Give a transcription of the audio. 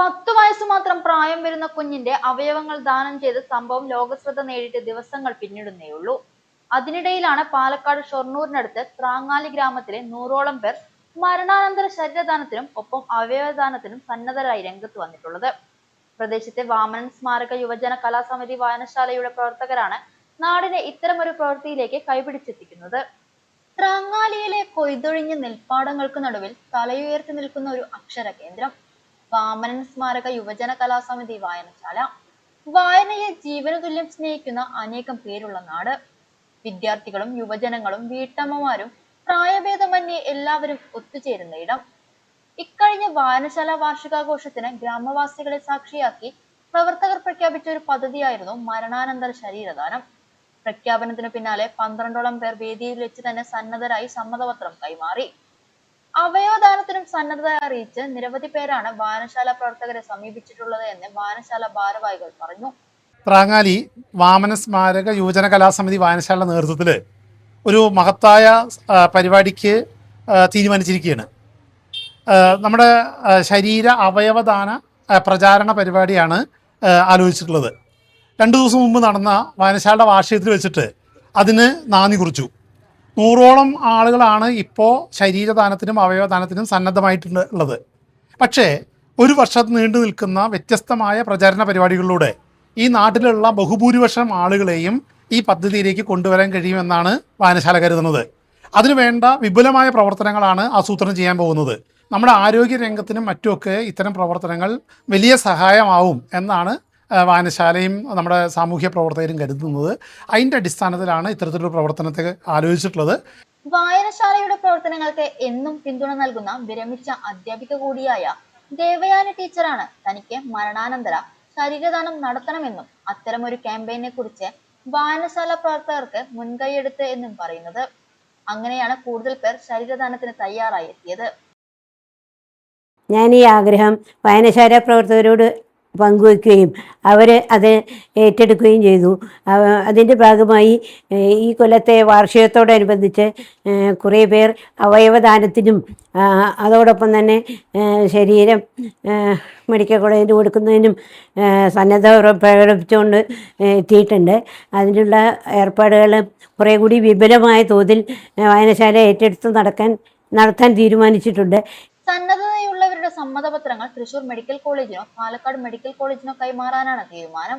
പത്തു വയസ്സ് മാത്രം പ്രായം വരുന്ന കുഞ്ഞിന്റെ അവയവങ്ങൾ ദാനം ചെയ്ത് സംഭവം ലോകശ്രദ്ധ നേടിയിട്ട് ദിവസങ്ങൾ പിന്നിടുന്നേയുള്ളൂ അതിനിടയിലാണ് പാലക്കാട് ഷൊർണൂരിനടുത്ത് ത്രാങ്ങാലി ഗ്രാമത്തിലെ നൂറോളം പേർ മരണാനന്തര ശരീരദാനത്തിനും ഒപ്പം അവയവദാനത്തിനും സന്നദ്ധരായി രംഗത്ത് വന്നിട്ടുള്ളത്. പ്രദേശത്തെ വാമനൻ സ്മാരക യുവജന കലാസമിതി വായനശാലയുടെ പ്രവർത്തകരാണ് നാടിനെ ഇത്തരമൊരു പ്രവൃത്തിയിലേക്ക് കൈപിടിച്ചെത്തിക്കുന്നത്. ത്രാങ്ങാലിയിലെ കൊയ്തൊഴിഞ്ഞ നെൽപ്പാടങ്ങൾക്ക് നടുവിൽ തലയുയർത്തി നിൽക്കുന്ന ഒരു അക്ഷര കേന്ദ്രം വാമനൻ സ്മാരക യുവജന കലാസമിതി വായനശാല. വായനയെ ജീവന തുല്യം സ്നേഹിക്കുന്ന അനേകം പേരുള്ള നാട്. വിദ്യാർത്ഥികളും യുവജനങ്ങളും വീട്ടമ്മമാരും പ്രായഭേദമന്യേ എല്ലാവരും ഒത്തുചേരുന്ന ഇടം. ഇക്കഴിഞ്ഞ വായനശാല വാർഷികാഘോഷത്തിന് ഗ്രാമവാസികളെ സാക്ഷിയാക്കി പ്രവർത്തകർ പ്രഖ്യാപിച്ച ഒരു പദ്ധതിയായിരുന്നു മരണാനന്തര ശരീരദാനം. പ്രഖ്യാപനത്തിന് പിന്നാലെ പന്ത്രണ്ടോളം പേർ വേദിയിൽ വെച്ച് തന്നെ സന്നദ്ധരായി സമ്മതപത്രം കൈമാറി. അവയവദാനത്തിനും സന്നദ്ധത അറിയിച്ച് നിരവധി പേരാണ് വായനശാല പ്രവർത്തകരെ സമീപിച്ചിട്ടുള്ളത് എന്ന് വായനശാല ഭാരവാഹികൾ പറഞ്ഞു. പ്രാങ്ങാലി വാമന സ്മാരക യുവജന കലാസമിതി വായനശാല നേതൃത്വത്തിൽ ഒരു മഹത്തായ പരിപാടിക്ക് തീരുമാനിച്ചിരിക്കുകയാണ്. നമ്മുടെ ശരീര അവയവദാന പ്രചാരണ പരിപാടിയാണ് ആലോചിച്ചിട്ടുള്ളത്. രണ്ട് ദിവസം മുമ്പ് നടന്ന വായനശാലയുടെ വാർഷികത്തിൽ വെച്ചിട്ട് അതിന് നാന്ദി കുറിച്ചു. നൂറോളം ആളുകളാണ് ഇപ്പോൾ ശരീരദാനത്തിനും അവയവദാനത്തിനും സന്നദ്ധമായിട്ടുള്ളത്. പക്ഷേ ഒരു വർഷം നീണ്ടു നിൽക്കുന്ന വ്യത്യസ്തമായ പ്രചാരണ പരിപാടികളിലൂടെ ഈ നാട്ടിലുള്ള ബഹുഭൂരിപക്ഷം ആളുകളെയും ഈ പദ്ധതിയിലേക്ക് കൊണ്ടുവരാൻ കഴിയുമെന്നാണ് വായനശാല കരുതുന്നത്. അതിനുവേണ്ട വിപുലമായ പ്രവർത്തനങ്ങളാണ് ആസൂത്രണം ചെയ്യാൻ പോകുന്നത്. നമ്മുടെ ആരോഗ്യ രംഗത്തിനും മറ്റുമൊക്കെ ഇത്തരം പ്രവർത്തനങ്ങൾ വലിയ സഹായമാവും എന്നാണ് വായനശാലയും നമ്മുടെ സാമൂഹ്യ പ്രവർത്തകരും കരുതുന്നത് അതിന്റെ അടിസ്ഥാനത്തിലാണ് ഇത്തരത്തിലൊരു പ്രവർത്തനത്തെ ആലോചിച്ചിട്ടുള്ളത്. വായനശാലയുടെ പ്രവർത്തനങ്ങൾക്ക് എന്നും പിന്തുണ നൽകുന്ന വിരമിച്ച അധ്യാപിക കൂടിയായ ദേവയാന ടീച്ചറാണ് തനിക്ക് മരണാനന്തര ശരീരദാനം നടത്തണമെന്നും അത്തരമൊരു ക്യാമ്പയിനെ കുറിച്ച് വായനശാല പ്രവർത്തകർക്ക് മുൻകൈയെടുത്ത് എന്നും പറയുന്നത്. അങ്ങനെയാണ് കൂടുതൽ പേർ ശരീരദാനത്തിന് തയ്യാറായി എത്തിയത് ഞാൻ ഈ ആഗ്രഹം വായനശാല പ്രവർത്തകരോട് പങ്കുവയ്ക്കുകയും അവർ അത് ഏറ്റെടുക്കുകയും ചെയ്തു. അതിന്റെ ഭാഗമായി ഈ കൊല്ലത്തെ വാർഷികത്തോടനുബന്ധിച്ച് കുറേ പേർ അവയവദാനത്തിനും അതോടൊപ്പം തന്നെ ശരീരം മെഡിക്കൽ കോളേജിൽ കൊടുക്കുന്നതിനും സന്നദ്ധ പ്ര- പ്രകടിപ്പിച്ചുകൊണ്ട് എത്തിയിട്ടുണ്ട്. അതിനുള്ള ഏർപ്പാടുകൾ കുറേ കൂടി വിപുലമായ തോതിൽ വായനശാല ഏറ്റെടുത്ത് നടക്കാൻ നടത്താൻ തീരുമാനിച്ചിട്ടുണ്ട്. സന്നദ്ധതയുള്ളവരുടെ സമ്മതപത്രങ്ങൾ തൃശൂർ മെഡിക്കൽ കോളേജിനോ പാലക്കാട് മെഡിക്കൽ കോളേജിനോ കൈമാറാനാണ് തീരുമാനം.